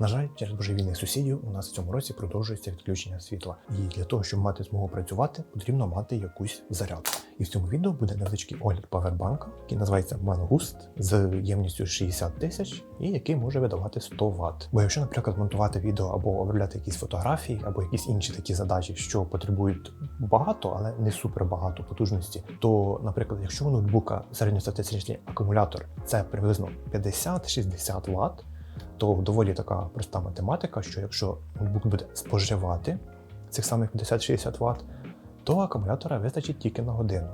На жаль, через божевільних сусідів у нас в цьому році продовжується відключення світла. І для того, щоб мати змогу працювати, потрібно мати якусь зарядку. І в цьому відео буде невеличкий огляд павербанка, який називається Mangust з ємністю 60 тисяч і який може видавати 100 Вт. Бо якщо, наприклад, монтувати відео або обробляти якісь фотографії, або якісь інші такі задачі, що потребують багато, але не супер багато потужності, то, наприклад, якщо у ноутбука середньостатистичний акумулятор це приблизно 50-60 Вт, то доволі така проста математика, що якщо ноутбук буде споживати цих самих 50-60 Вт, то акумулятора вистачить тільки на годину.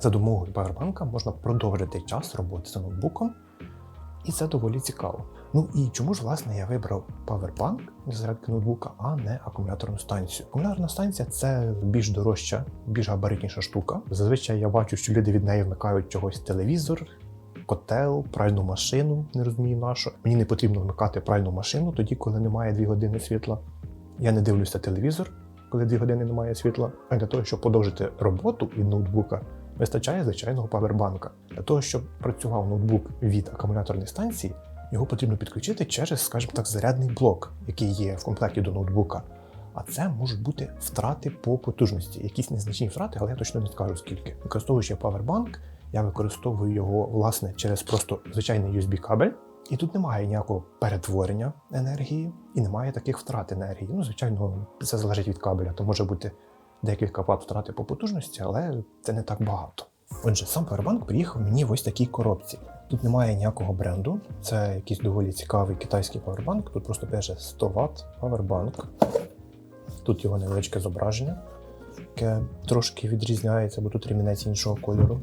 За допомогою павербанка можна продовжити час роботи з ноутбуком, і це доволі цікаво. Ну і чому ж власне я вибрав павербанк для зарядки ноутбука, а не акумуляторну станцію? Акумуляторна станція це більш дорожча, більш габаритніша штука. Зазвичай я бачу, що люди від неї вмикають чогось телевізор, котел, пральну машину, не розумію на що. Мені не потрібно вмикати пральну машину тоді, коли немає 2 години світла. Я не дивлюся телевізор, коли 2 години немає світла. А для того, щоб подовжити роботу від ноутбука, вистачає звичайного павербанка. Для того, щоб працював ноутбук від акумуляторної станції, його потрібно підключити через, скажімо так, зарядний блок, який є в комплекті до ноутбука. А це можуть бути втрати по потужності, якісь незначні втрати, але я точно не скажу скільки. Використовуючи павербанк, я використовую його власне через просто звичайний USB-кабель. І тут немає ніякого перетворення енергії і немає таких втрат енергії. Ну, звичайно, це залежить від кабеля, то може бути декілька ватт втрати по потужності, але це не так багато. Отже, сам павербанк приїхав мені в ось такій коробці. Тут немає ніякого бренду, це якийсь доволі цікавий китайський павербанк. Тут просто пише 100 Вт павербанк. Тут його невеличке зображення, яке трошки відрізняється, бо тут ремінець іншого кольору.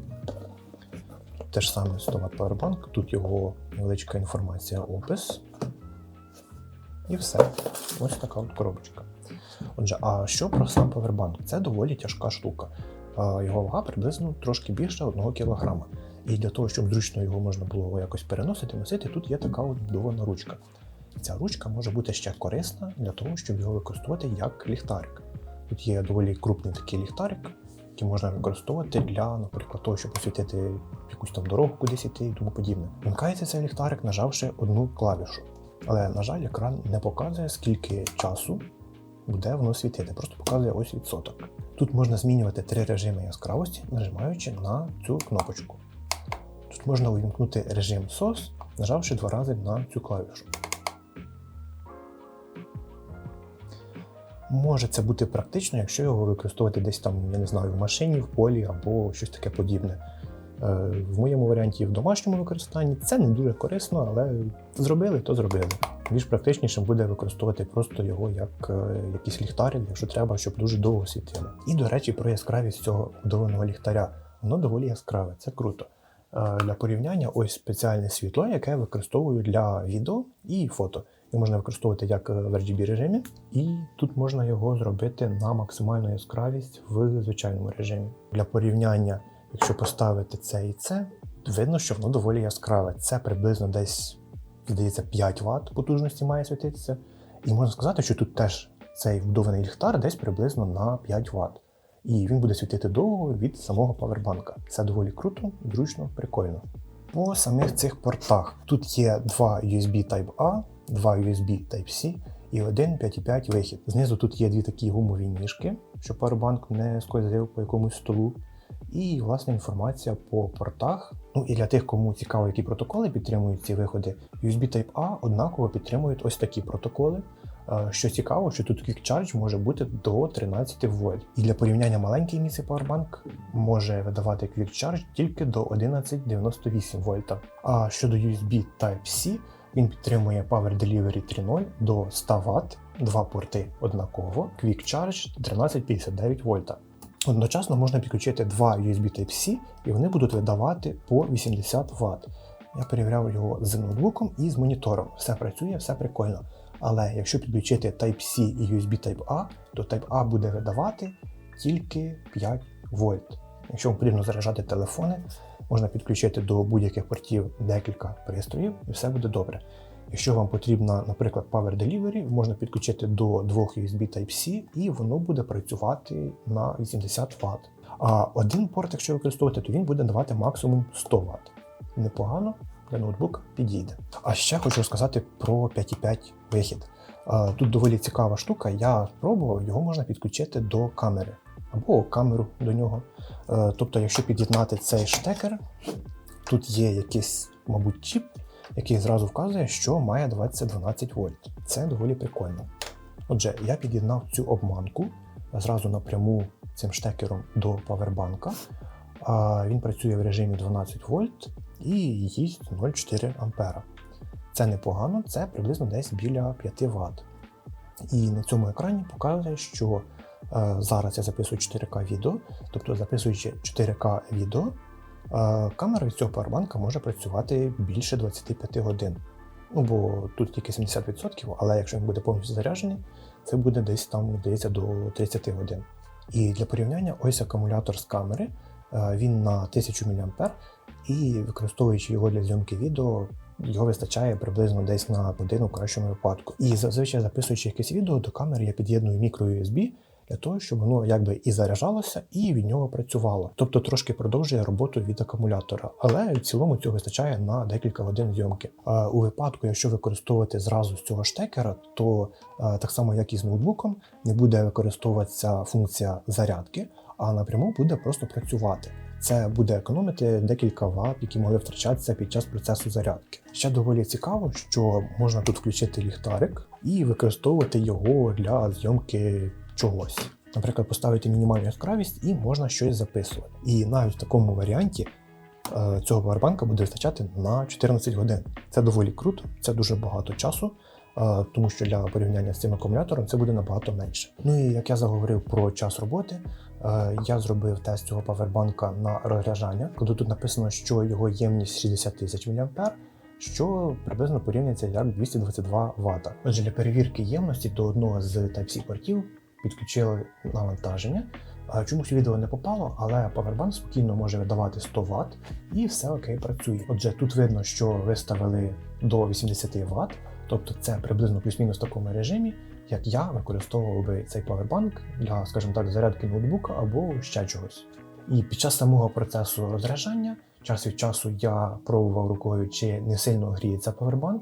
Те ж саме 100 Вт павербанк, тут його невеличка інформація, опис. І все. Ось така от коробочка. Отже, а що про сам павербанк? Це доволі тяжка штука. Його вага приблизно трошки більше 1 кг. І для того, щоб зручно його можна було якось переносити, носити, тут є така от будована ручка. Ця ручка може бути ще корисна для того, щоб його використовувати як ліхтарик. Тут є доволі крупний такий ліхтарик, який можна використовувати для, наприклад, того, щоб освітити якусь там дорогу кудись іти і тому подібне. Вмикається цей ліхтарик, нажавши одну клавішу. Але, на жаль, екран не показує, скільки часу буде воно світити, просто показує ось відсоток. Тут можна змінювати три режими яскравості, нажимаючи на цю кнопочку. Тут можна увімкнути режим SOS, нажавши два рази на цю клавішу. Може це бути практично, якщо його використовувати десь там, я не знаю, в машині, в полі або щось таке подібне. Е, В моєму варіанті в домашньому використанні це не дуже корисно, але зробили, то зробили. Більш практичнішим буде використовувати просто його як е, якийсь ліхтарик, якщо треба, щоб дуже довго світило. І, до речі, про яскравість цього вбудованого ліхтаря. Воно доволі яскраве, це круто. Е, Для порівняння ось спеціальне світло, яке я використовую для відео і фото. Його можна використовувати як в RGB режимі, і тут можна його зробити на максимальну яскравість в звичайному режимі. Для порівняння, якщо поставити це і це, видно, що воно доволі яскраве. Це приблизно десь, здається, 5 Вт потужності має світитися. І можна сказати, що тут теж цей вбудований ліхтар десь приблизно на 5 Вт. І він буде світити довго від самого павербанка. Це доволі круто, зручно, прикольно. По самих цих портах тут є два USB Type-A, два USB Type-C і один 5.5 вихід. Знизу тут є дві такі гумові ніжки, щоб павербанк не скользив по якомусь столу. І власне інформація по портах. Ну і для тих, кому цікаво, які протоколи підтримують ці виходи, USB Type-A однаково підтримують ось такі протоколи. Що цікаво, що тут Quick Charge може бути до 13 вольт. І для порівняння маленький місце Powerbank може видавати Quick Charge тільки до 1198 вольта. А щодо USB Type-C, він підтримує Power Delivery 3.0 до 100 Вт, два порти однаково, Quick Charge 1359 вольта. Одночасно можна підключити два USB Type-C і вони будуть видавати по 80 Вт. Я перевіряв його з ноутбуком і з монітором. Все працює, все прикольно. Але якщо підключити Type-C і USB Type-A, то Type-A буде видавати тільки 5 вольт. Якщо вам потрібно заряджати телефони, можна підключити до будь-яких портів декілька пристроїв і все буде добре. Якщо вам потрібна, наприклад, Power Delivery, можна підключити до двох USB Type-C і воно буде працювати на 80 Вт. А один порт, якщо використовувати, то він буде давати максимум 100 Вт. Непогано, для ноутбука підійде. А ще хочу розказати про 5.5 вихід. Тут доволі цікава штука. Я спробував, його можна підключити до камери або камеру до нього. Е, Тобто, якщо під'єднати цей штекер, тут є якийсь, мабуть, чіп, який зразу вказує, що має 20-12 вольт. Це доволі прикольно. Отже, я під'єднав цю обманку зразу напряму цим штекером до павербанка. Він працює в режимі 12 вольт і їсть 0,4 ампера. Це непогано, це приблизно десь біля 5 Вт. І на цьому екрані показує, що зараз я записую 4К відео, тобто записуючи 4К відео, е, камера від цього павербанка може працювати більше 25 годин. Ну, бо тут тільки 70%, але якщо він буде повністю заряджений, це буде десь там, здається, до 30 годин. І для порівняння, ось акумулятор з камери, е, він на 1000 мА, і використовуючи його для зйомки відео, його вистачає приблизно десь на годину в кращому випадку. І зазвичай записуючи якесь відео до камери, я під'єдную мікро USB для того, щоб воно якби і заряджалося, і від нього працювало. Тобто трошки продовжує роботу від акумулятора. Але в цілому цього вистачає на декілька годин зйомки. У випадку, якщо використовувати зразу з цього штекера, то так само як і з ноутбуком, не буде використовуватися функція зарядки, а напряму буде просто працювати. Це буде економити декілька ватт, які могли втрачатися під час процесу зарядки. Ще доволі цікаво, що можна тут включити ліхтарик і використовувати його для зйомки чогось. Наприклад, поставити мінімальну яскравість і можна щось записувати. І навіть в такому варіанті е, цього павербанка буде вистачати на 14 годин. Це доволі круто, це дуже багато часу. е, Тому що для порівняння з цим акумулятором це буде набагато менше. Ну і як я заговорив про час роботи, е, я зробив тест цього павербанка на розряджання, коли тут написано, що його ємність 60 тисяч мА, що приблизно порівнюється як 222 Вт. Отже, для перевірки ємності до одного з Type-C портів підключили навантаження. Чомусь відео не попало, але Powerbank спокійно може видавати 100 Вт і все окей працює. Отже, тут видно, що виставили до 80 Вт, тобто це приблизно плюс-мінус в такому режимі, як я використовував би цей Powerbank для, скажімо так, зарядки ноутбука або ще чогось. І під час самого процесу розряджання, час від часу я пробував рукою, чи не сильно гріється Powerbank.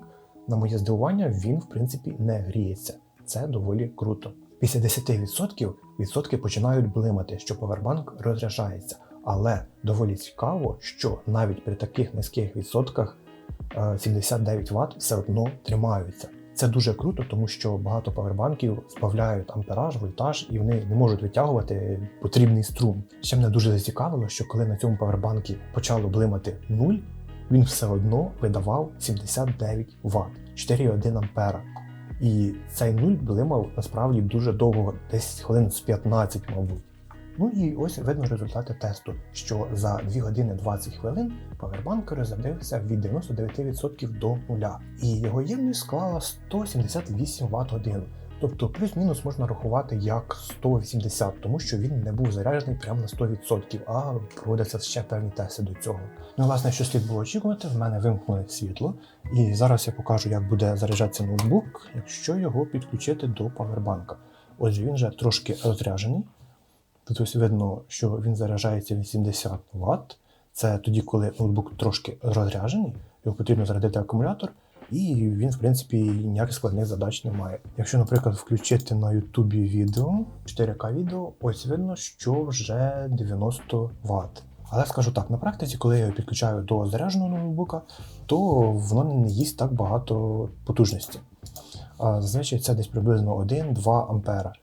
На моє здивування, він в принципі не гріється. Це доволі круто. Після 10% відсотки починають блимати, що повербанк розряджається. Але доволі цікаво, що навіть при таких низьких відсотках е, 79 Вт все одно тримаються. Це дуже круто, тому що багато павербанків збавляють ампераж, вольтаж, і вони не можуть витягувати потрібний струм. Ще мене дуже зацікавило, що коли на цьому павербанкі почало блимати 0, він все одно видавав 79 Вт, 4,1 ампера. І цей нуль блимав насправді дуже довго, десь хвилин з 15, мабуть. Ну і ось видно результати тесту, що за 2 години 20 хвилин павербанк розрядився від 99% до нуля, і його ємність склала 178 Вт годину. Тобто плюс-мінус можна рахувати як 180, тому що він не був заряджений прямо на 100%, а проводяться ще певні тести до цього. Ну, власне, що слід було очікувати, в мене вимкнули світло, і зараз я покажу, як буде заряджатися ноутбук, якщо його підключити до павербанка. Отже, він вже трошки розряджений. Тут ось видно, що він заряджається 80 Вт. Це тоді, коли ноутбук трошки розряджений, його потрібно зарядити акумулятор, і він, в принципі, ніяких складних задач не має. Якщо, наприклад, включити на Ютубі відео, 4К відео, ось видно, що вже 90 Вт. Але скажу так, на практиці, коли я його підключаю до зарядженого ноутбука, то воно не їсть так багато потужності. Зазвичай це десь приблизно 1-2 ампера,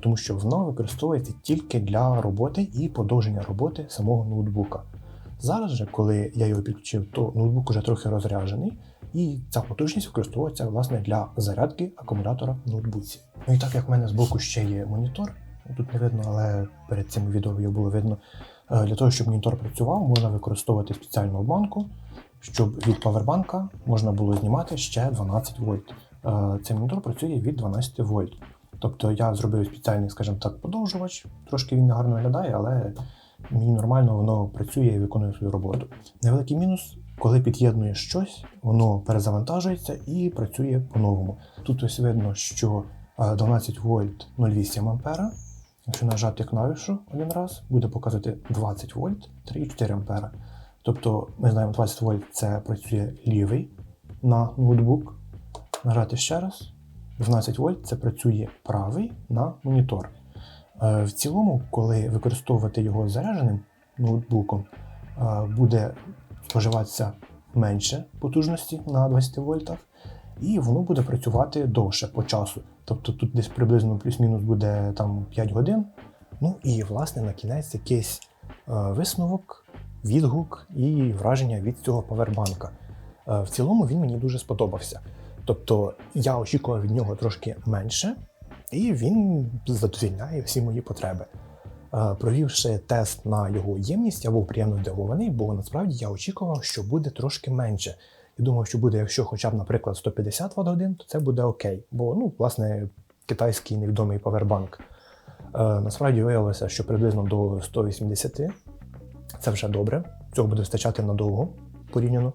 тому що воно використовується тільки для роботи і подовження роботи самого ноутбука. Зараз же, коли я його підключив, то ноутбук вже трохи розряджений, і ця потужність використовується власне для зарядки акумулятора в ноутбуці. Ну і так як в мене збоку ще є монітор, тут не видно, але перед цим відео його було видно. Е, Для того, щоб монітор працював, можна використовувати спеціальну обманку, щоб від павербанка можна було знімати ще 12 вольт. Е, Цей монітор працює від 12 вольт. Тобто я зробив спеціальний, скажімо так, подовжувач. Трошки він не гарно виглядає, але мені нормально воно працює і виконує свою роботу. Невеликий мінус, коли під'єднуєш щось, воно перезавантажується і працює по-новому. Тут ось видно, що е, 12 вольт 0,8 ампера. Якщо нажати клавішу один раз, буде показувати 20 вольт 3,4 ампера. Тобто, ми знаємо, 20 вольт це працює лівий на ноутбук. Нажати ще раз. 12 вольт це працює правий на монітор. Е, В цілому, коли використовувати його зарядженим ноутбуком, е, буде споживатися менше потужності на 20 вольтах, і воно буде працювати довше по часу. Тобто тут десь приблизно плюс-мінус буде там 5 годин. Ну і власне на кінець якийсь е, висновок, відгук і враження від цього павербанка. Е, В цілому він мені дуже сподобався. Тобто я очікував від нього трошки менше, і він задовільняє всі мої потреби. Е, Провівши тест на його ємність, я був приємно здивований, бо насправді я очікував, що буде трошки менше. Я думав, що буде, якщо хоча б, наприклад, 150 Вт годин, то це буде окей. Бо, ну, власне, китайський невідомий павербанк. Е, насправді виявилося, що приблизно до 180 це вже добре. Цього буде вистачати надовго порівняно.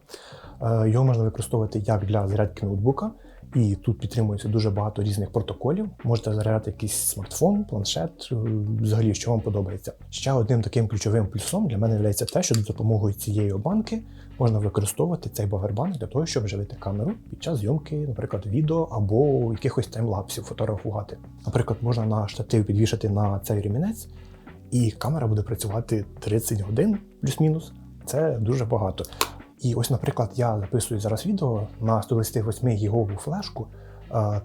Е, Його можна використовувати як для зарядки ноутбука, і тут підтримується дуже багато різних протоколів. Можете заряджати якийсь смартфон, планшет, е, взагалі, що вам подобається. Ще одним таким ключовим плюсом для мене є те, що за допомогою цієї банки можна використовувати цей павербанк для того, щоб живити камеру під час зйомки, наприклад, відео або якихось таймлапсів фотографувати. Наприклад, можна на штатив підвішати на цей ремінець, і камера буде працювати 30 годин плюс-мінус. Це дуже багато. І ось, наприклад, я записую зараз відео на 128 гігову флешку.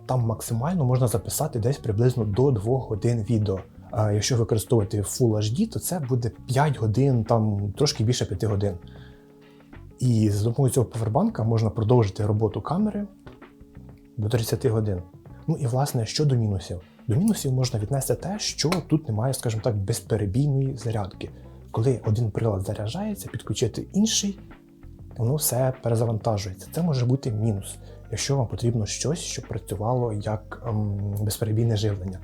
Там максимально можна записати десь приблизно до 2 годин відео. Якщо використовувати Full HD, то це буде 5 годин, там трошки більше 5 годин. І за допомогою цього павербанка можна продовжити роботу камери до 30 годин. Ну і власне щодо мінусів. До мінусів можна віднести те, що тут немає, скажімо так, безперебійної зарядки. Коли один прилад заряджається, підключити інший, воно все перезавантажується. Це може бути мінус, якщо вам потрібно щось, що працювало як ем, безперебійне живлення.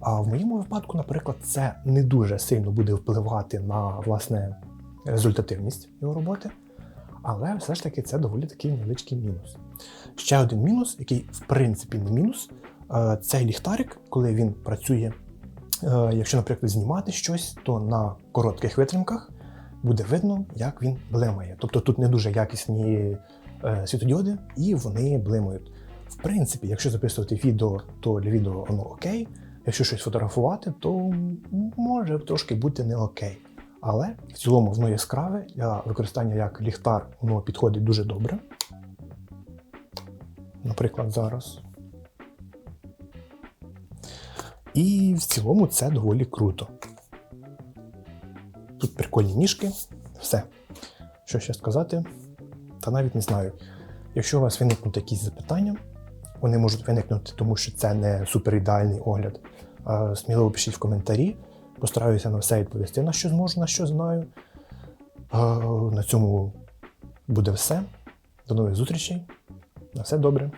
А в моєму випадку, наприклад, це не дуже сильно буде впливати на власне результативність його роботи, але все ж таки це доволі такий невеличкий мінус. Ще один мінус, який в принципі не мінус, е, цей ліхтарик, коли він працює, е, якщо, наприклад, знімати щось, то на коротких витримках буде видно, як він блимає. Тобто тут не дуже якісні е, світодіоди, і вони блимають. В принципі, якщо записувати відео, то для відео воно окей. Якщо щось фотографувати, то може трошки бути не окей. Але в цілому воно яскраве, для використання як ліхтар воно підходить дуже добре. Наприклад, зараз. І в цілому це доволі круто. Тут прикольні ніжки, все. Що ще сказати? Та навіть не знаю. Якщо у вас виникнуть якісь запитання, вони можуть виникнути, тому що це не супер ідеальний огляд. Сміливо пишіть в коментарі. Постараюся на все відповісти, на що зможу, на що знаю. На цьому буде все. До нових зустрічей. На все добре.